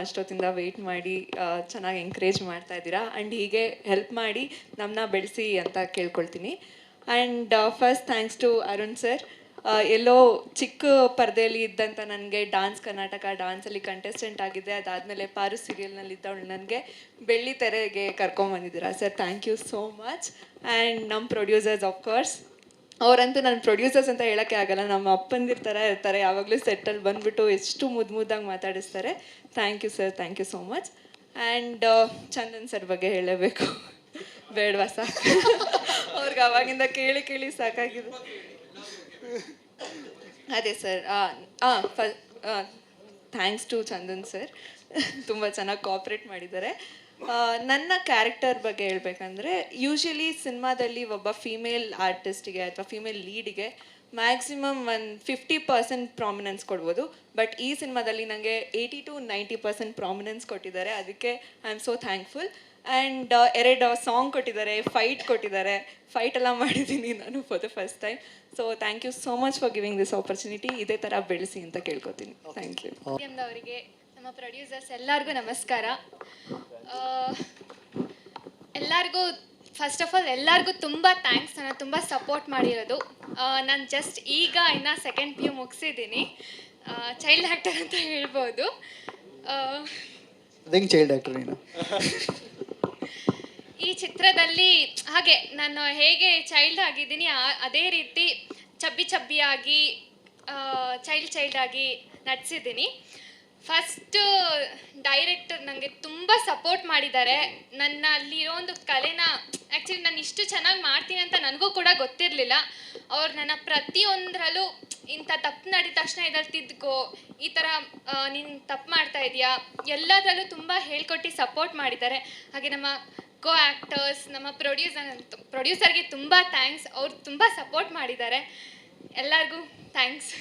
ಅಷ್ಟೊತ್ತಿಂದ weight ಮಾಡಿ ಚೆನ್ನಾಗಿ encourage ಮಾಡ್ತಾ ಇದ್ದೀರಾ? ಆ್ಯಂಡ್ ಹೀಗೆ ಹೆಲ್ಪ್ ಮಾಡಿ ನಮ್ಮನ್ನ ಬೆಳೆಸಿ ಅಂತ ಕೇಳ್ಕೊಳ್ತೀನಿ. And first thanks to Arun sir ಎಲ್ಲೋ ಚಿಕ್ಕ ಪರದೆಯಲ್ಲಿ ಇದ್ದಂಥ ನನಗೆ ಡಾನ್ಸ್ ಕರ್ನಾಟಕ ಡಾನ್ಸಲ್ಲಿ ಕಂಟೆಸ್ಟೆಂಟ್ ಆಗಿದೆ ಅದಾದಮೇಲೆ ಪಾರು ಸೀರಿಯಲ್ನಲ್ಲಿ ಇದ್ದವಳು ನನಗೆ ಬೆಳ್ಳಿ ತೆರೆಗೆ ಕರ್ಕೊಂಬಂದಿದ್ದೀರಾ sir thank you so much and ನಮ್ಮ ಪ್ರೊಡ್ಯೂಸರ್ಸ್ ಆಫ್ ಕೋರ್ಸ್ ಅವರಂತೂ ನನ್ನ ಪ್ರೊಡ್ಯೂಸರ್ಸ್ ಅಂತ ಹೇಳೋಕ್ಕೆ ಆಗಲ್ಲ. ನಮ್ಮ ಅಪ್ಪಂದಿರ ಥರ ಇರ್ತಾರೆ. ಯಾವಾಗಲೂ ಸೆಟ್ಟಲ್ಲಿ ಬಂದ್ಬಿಟ್ಟು ಎಷ್ಟು ಮುದ್ದು ಮುದ್ದಾಗಿ ಮಾತಾಡಿಸ್ತಾರೆ. Thank you sir thank you so much and Chandan sir ಬಗ್ಗೆ ಹೇಳಬೇಕು. ಬೇಡವಾ ಸಾಕು ಅವ್ರಿಗೆ ಅವಾಗಿಂದ ಕೇಳಿ ಕೇಳಿ ಸಾಕಾಗಿದೆ. ಅದೇ ಸರ್. ಹಾಂ ಫ ಥ್ಯಾಂಕ್ಸ್ ಟು ಚಂದನ್ ಸರ್ ತುಂಬ ಚೆನ್ನಾಗಿ ಕೋಆಪ್ರೇಟ್ ಮಾಡಿದ್ದಾರೆ. ನನ್ನ ಕ್ಯಾರೆಕ್ಟರ್ ಬಗ್ಗೆ ಹೇಳ್ಬೇಕಂದ್ರೆ ಯೂಶಲಿ ಸಿನಿಮಾದಲ್ಲಿ ಒಬ್ಬ ಫೀಮೇಲ್ ಆರ್ಟಿಸ್ಟಿಗೆ ಅಥವಾ ಫೀಮೇಲ್ ಲೀಡಿಗೆ ಮ್ಯಾಕ್ಸಿಮಮ್ ಒಂದು ಫಿಫ್ಟಿ ಪರ್ಸೆಂಟ್ ಪ್ರಾಮಿನೆನ್ಸ್ ಕೊಡ್ಬೋದು. ಬಟ್ ಈ ಸಿನಿಮಾದಲ್ಲಿ ನನಗೆ eighty two ninety percent prominence ಕೊಟ್ಟಿದ್ದಾರೆ. ಅದಕ್ಕೆ I am so thankful and ಎರಡು ಸಾಂಗ್ ಕೊಟ್ಟಿದ್ದಾರೆ ಫೈಟ್ ಕೊಟ್ಟಿದ್ದಾರೆ. ಫೈಟ್ ಎಲ್ಲ ಮಾಡಿದ್ದೀನಿ ನಾನು for the first time so thank you so much for giving this opportunity ಇದೇ ಥರ ಬೆಳೆಸಿ ಅಂತ ಕೇಳ್ಕೊತೀನಿ. ಥ್ಯಾಂಕ್ ಯು ಅವರಿಗೆ ನಮ್ಮ ಪ್ರೊಡ್ಯೂಸರ್ಸ್ ಎಲ್ಲರಿಗೂ ನಮಸ್ಕಾರ. ಎಲ್ಲರಿಗೂ ಫಸ್ಟ್ ಆಫ್ ಆಲ್ ಎಲ್ಲರಿಗೂ ತುಂಬ ಥ್ಯಾಂಕ್ಸ್ ನಾನು ತುಂಬ ಸಪೋರ್ಟ್ ಮಾಡಿರೋದು. ನಾನು ಜಸ್ಟ್ ಈಗ ಇನ್ನು ಸೆಕೆಂಡ್ ಪಿ ಯು ಮುಗಿಸಿದ್ದೀನಿ. ಚೈಲ್ಡ್ ಆ್ಯಕ್ಟರ್ ಅಂತ ಹೇಳ್ಬೋದು. ಚೈಲ್ಡ್ ಆ್ಯಕ್ಟರ್ ನೀನು? ಈ ಚಿತ್ರದಲ್ಲಿ ಹಾಗೆ ನಾನು ಹೇಗೆ ಚೈಲ್ಡ್ ಆಗಿದ್ದೀನಿ ಅದೇ ರೀತಿ ಚಬ್ಬಿ ಚಬ್ಬಿಯಾಗಿ ಚೈಲ್ಡ್ ಚೈಲ್ಡ್ ಆಗಿ ನಟಿಸಿದ್ದೀನಿ ಫಸ್ಟು ಡೈರೆಕ್ಟರ್ ನನಗೆ ತುಂಬ ಸಪೋರ್ಟ್ ಮಾಡಿದ್ದಾರೆ. ನನ್ನ ಅಲ್ಲಿರೋ ಒಂದು ಕಲೆನ ಆ್ಯಕ್ಚುಲಿ ನಾನು ಇಷ್ಟು ಚೆನ್ನಾಗಿ ಮಾಡ್ತೀನಿ ಅಂತ ನನಗೂ ಕೂಡ ಗೊತ್ತಿರಲಿಲ್ಲ. ಅವ್ರು ನನ್ನ ಪ್ರತಿಯೊಂದರಲ್ಲೂ ಇಂಥ ತಪ್ಪು ನಡೆದ ತಕ್ಷಣ ಇದ್ರಲ್ಲಿ ತಿದ್ಕೋ ಈ ಥರ ನೀನು ತಪ್ಪು ಮಾಡ್ತಾ ಇದೆಯಾ ಎಲ್ಲದರಲ್ಲೂ ತುಂಬ ಹೇಳ್ಕೊಟ್ಟು ಸಪೋರ್ಟ್ ಮಾಡಿದ್ದಾರೆ. ಹಾಗೆ ನಮ್ಮ ಕೋ ಆ್ಯಕ್ಟರ್ಸ್ ನಮ್ಮ ಪ್ರೊಡ್ಯೂಸರ್ ಪ್ರೊಡ್ಯೂಸರ್ಗೆ ತುಂಬ ಥ್ಯಾಂಕ್ಸ್ ಅವ್ರು ತುಂಬ ಸಪೋರ್ಟ್ ಮಾಡಿದ್ದಾರೆ. ಎಲ್ಲರಿಗೂ ಥ್ಯಾಂಕ್ಸ್